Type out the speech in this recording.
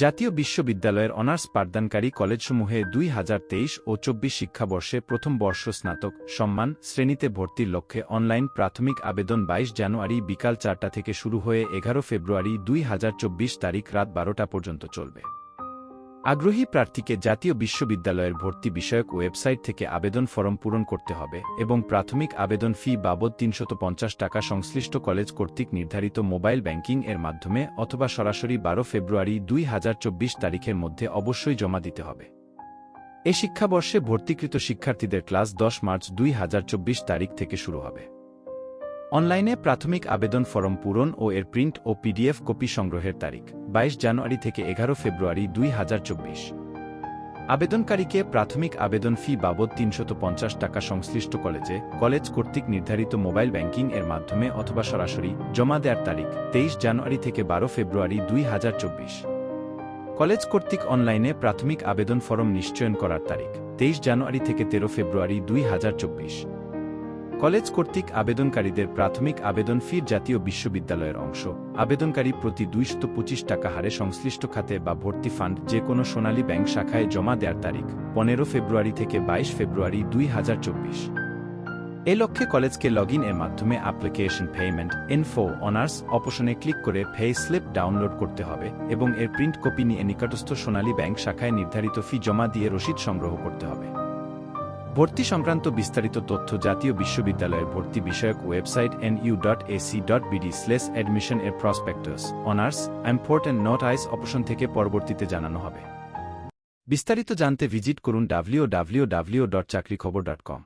জাতীয় বিশ্ববিদ্যালয়ের অনার্স পাঠদানকারী কলেজসমূহে দুই হাজার তেইশ ও চব্বিশ শিক্ষাবর্ষে প্রথম বর্ষ স্নাতক সম্মান, শ্রেণীতে ভর্তির লক্ষ্যে অনলাইন প্রাথমিক আবেদন বাইশ জানুয়ারি বিকাল চারটা থেকে শুরু হয়ে এগারো ফেব্রুয়ারি দুই হাজার চব্বিশ তারিখ রাত বারোটা পর্যন্ত চলবে। আগ্রহী প্রার্থীকে জাতীয় বিশ্ববিদ্যালয়ের ভর্তি বিষয়ক ওয়েবসাইট থেকে আবেদন ফরম পূরণ করতে হবে এবং প্রাথমিক আবেদন ফি বাবদ তিনশত টাকা সংশ্লিষ্ট কলেজ কর্তৃক নির্ধারিত মোবাইল ব্যাংকিং এর মাধ্যমে অথবা সরাসরি বারো ফেব্রুয়ারি দুই হাজার চব্বিশ তারিখের মধ্যে অবশ্যই জমা দিতে হবে। এ শিক্ষাবর্ষে ভর্তিকৃত শিক্ষার্থীদের ক্লাস দশ মার্চ দুই হাজার চব্বিশ তারিখ থেকে শুরু হবে। অনলাইনে প্রাথমিক আবেদন ফরম পূরণ ও এর প্রিন্ট ও পিডিএফ কপি সংগ্রহের তারিখ। বাইশ জানুয়ারি থেকে এগারো ফেব্রুয়ারি দুই হাজার চব্বিশ। আবেদনকারীকে প্রাথমিক আবেদন ফি বাবদ তিনশত টাকা সংশ্লিষ্ট কলেজে, কলেজ কর্তৃক নির্ধারিত মোবাইল ব্যাংকিং এর মাধ্যমে অথবা সরাসরি জমা দেওয়ার তারিখ তেইশ জানুয়ারি থেকে বারো ফেব্রুয়ারি দুই হাজার চব্বিশ। কলেজ কর্তৃক অনলাইনে প্রাথমিক আবেদন ফরম নিশ্চয়ন করার তারিখ তেইশ জানুয়ারি থেকে তেরো ফেব্রুয়ারি দুই হাজার চব্বিশ। কলেজ কর্তৃক আবেদনকারীদের প্রাথমিক আবেদন ফির জাতীয় বিশ্ববিদ্যালয়ের অংশ। আবেদনকারী প্রতি দুইশত পঁচিশ টাকা হারে সংশ্লিষ্ট খাতে বা ভর্তি ফান্ড যে কোনো সোনালী ব্যাংক শাখায় জমা দেওয়ার তারিখ, পনেরো ফেব্রুয়ারি থেকে বাইশ ফেব্রুয়ারি দুই হাজার চব্বিশ। এ লক্ষ্যে কলেজকে লগ ইন এর মাধ্যমে অ্যাপ্লিকেশন পেমেন্ট, ইনফো, অনার্স, অপশনে ক্লিক করে পে স্লিপ ডাউনলোড করতে হবে এবং এর প্রিন্ট কপি নিয়ে নিকটস্থ সোনালী ব্যাংক শাখায় নির্ধারিত ফি জমা দিয়ে রসিদ সংগ্রহ করতে হবে। ভর্তি সংক্রান্ত বিস্তারিত তথ্য জাতীয় বিশ্ববিদ্যালয়ের ভর্তি বিষয়ক website N U dot AC dot BD slash admission এর prospectus honours important and notice option থেকে পরবর্তীতে জানানো হবে। বিস্তারিত জানতে ভিজিট করুন ডাব্লিউ ডাব্লিউ ডাব্লিউ ডট চাকরি খবর ডট কম